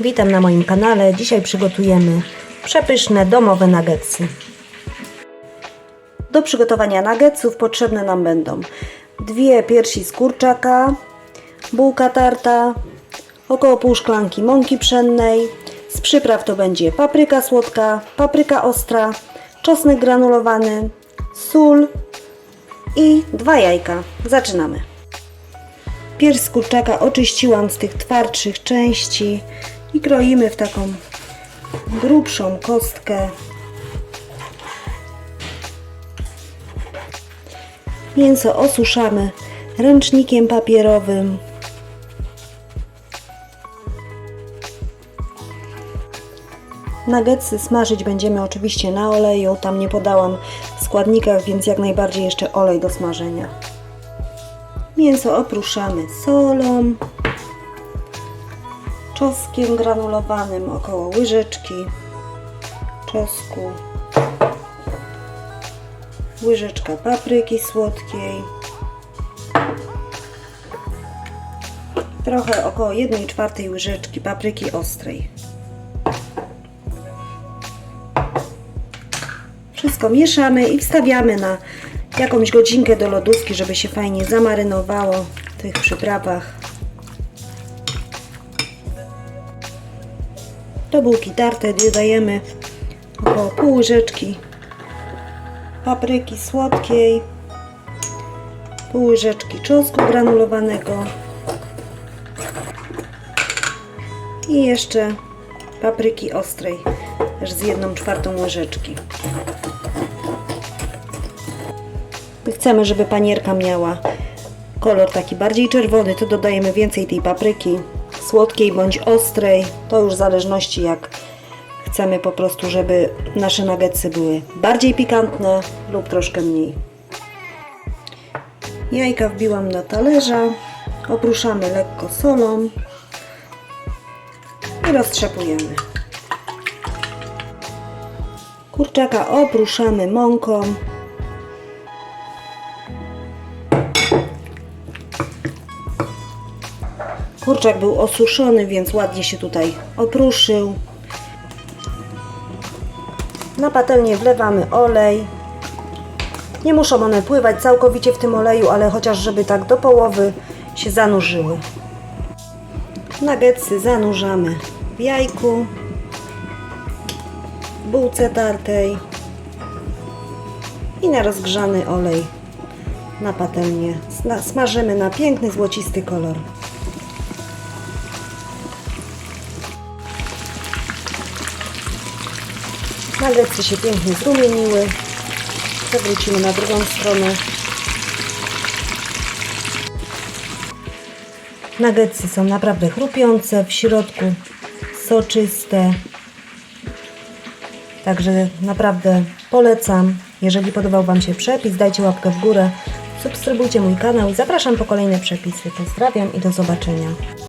Witam na moim kanale. Dzisiaj przygotujemy przepyszne domowe nuggetsy. Do przygotowania nuggetsów potrzebne nam będą dwie piersi z kurczaka, bułka tarta, około pół szklanki mąki pszennej. Z przypraw to będzie papryka słodka, papryka ostra, czosnek granulowany, sól i dwa jajka. Zaczynamy. Pierś z kurczaka oczyściłam z tych twardszych części i kroimy w taką grubszą kostkę. Mięso osuszamy ręcznikiem papierowym. Nuggetsy smażyć będziemy oczywiście na oleju. Tam nie podałam w składnikach, więc jak najbardziej jeszcze olej do smażenia. Mięso opruszamy solą, czosnkiem granulowanym, około łyżeczki czosnku, łyżeczka papryki słodkiej, trochę około 1 czwartej łyżeczki papryki ostrej. Wszystko mieszamy i wstawiamy na jakąś godzinkę do lodówki, żeby się fajnie zamarynowało w tych przyprawach. Do bułki tartej dodajemy około pół łyżeczki papryki słodkiej, pół łyżeczki czosnku granulowanego i jeszcze papryki ostrej, też z jedną czwartą łyżeczki. Chcemy, żeby panierka miała kolor taki bardziej czerwony, to dodajemy więcej tej papryki słodkiej bądź ostrej. To już w zależności jak chcemy po prostu, żeby nasze nuggetsy były bardziej pikantne lub troszkę mniej. Jajka wbiłam do talerza, opruszamy lekko solą i roztrzepujemy. Kurczaka opruszamy mąką. Kurczak był osuszony, więc ładnie się tutaj opruszył. Na patelnię wlewamy olej. Nie muszą one pływać całkowicie w tym oleju, ale chociaż żeby tak do połowy się zanurzyły. Nuggetsy zanurzamy w jajku, w bułce tartej i na rozgrzany olej na patelnię. Smażymy na piękny złocisty kolor. Nuggetsy się pięknie zrumieniły. Przewrócimy na drugą stronę. Nuggetsy są naprawdę chrupiące, w środku soczyste. Także naprawdę polecam. Jeżeli podobał Wam się przepis, dajcie łapkę w górę, subskrybujcie mój kanał i zapraszam po kolejne przepisy. Pozdrawiam i do zobaczenia.